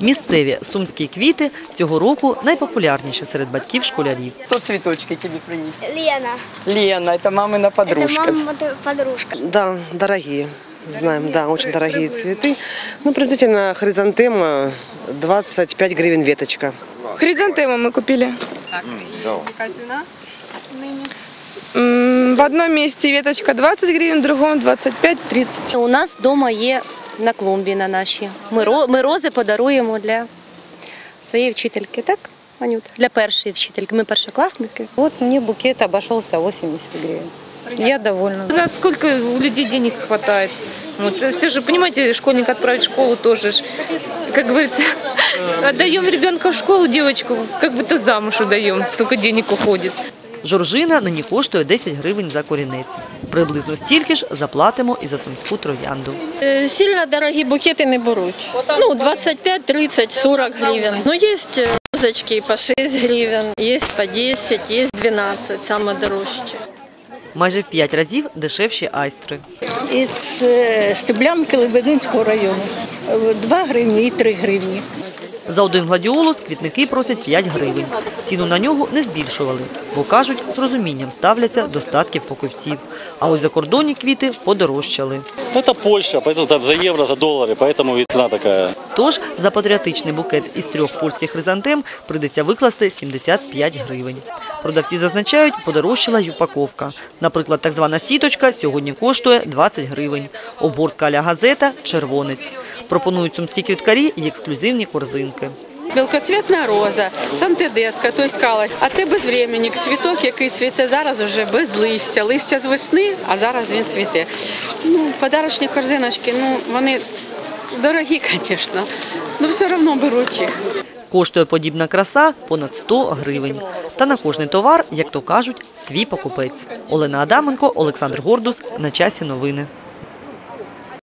Місцеві сумські квіти цього року найпопулярніші серед батьків школярів. Кто цветочки тебе принес? Лена. Лена, это мамина подружка. Это мама подружка. Да, дорогие. Знаем, да, очень дорогие цветы. Ну, приблизительно хризантема 25 гривен веточка. Хризантемы мы купили. М, В одном месте веточка 20 гривен, в другом 25-30. У нас вдома є на клумбі на нашій. Ми, ро- ми рози подаруємо для своєї вчительки, так, Анют? Для першої вчительки. Ми першокласники. Вот мне букет обошелся 80 гривен. Я довольна. У нас сколько у людей денег хватает. Вот, все же, понимаете, школьника отправить в школу тоже, как говорится, отдаем ребенка в школу, девочку, как будто замуж отдаем, столько денег уходит. Жоржина нині коштує 10 гривень за корінець. Приблизно стільки ж заплатимо і за сумську троянду. Э, Сильно дорогие букеты не берут. Ну, 25, 30, 40 гривен. Но есть э, розочки по 6 гривен, есть по 10, есть 12, самые дорожчие. Майже в 5 разів дешевші айстри. із е, Стеблянки Лебединського району. 2 гривні і 3 гривні. За один гладіолус квітники просять 5 гривень. Ціну на нього не збільшували, бо кажуть, з розумінням ставляться до статків покупців. А ось закордонні квіти подорожчали. Ну, Это Польша, поэтому там за евро, за доллары, поэтому и цена такая. Тож за патріотичний букет із трьох польських хризантем прийдеться викласти 75 гривень. Продавці зазначають, подорожчала й упаковка. Наприклад, так звана сіточка сьогодні коштує 20 гривень. Обгортка а газета – червонець. Пропонують сумські квіткарі й ексклюзивні корзинки. Мілкоцвітна роза, сантедеска, той скала. А це безвременник, цвіток, який цвіте зараз уже без листя. Листя з весни, а зараз він цвіте. Ну, подарочні корзиночки, ну вони дорогі, звісно, але все одно беруть. Коштує подібна краса понад 100 гривень. Та на кожний товар, як то кажуть, свій покупець. Олена Адаменко, Олександр Гордус. На часі новини.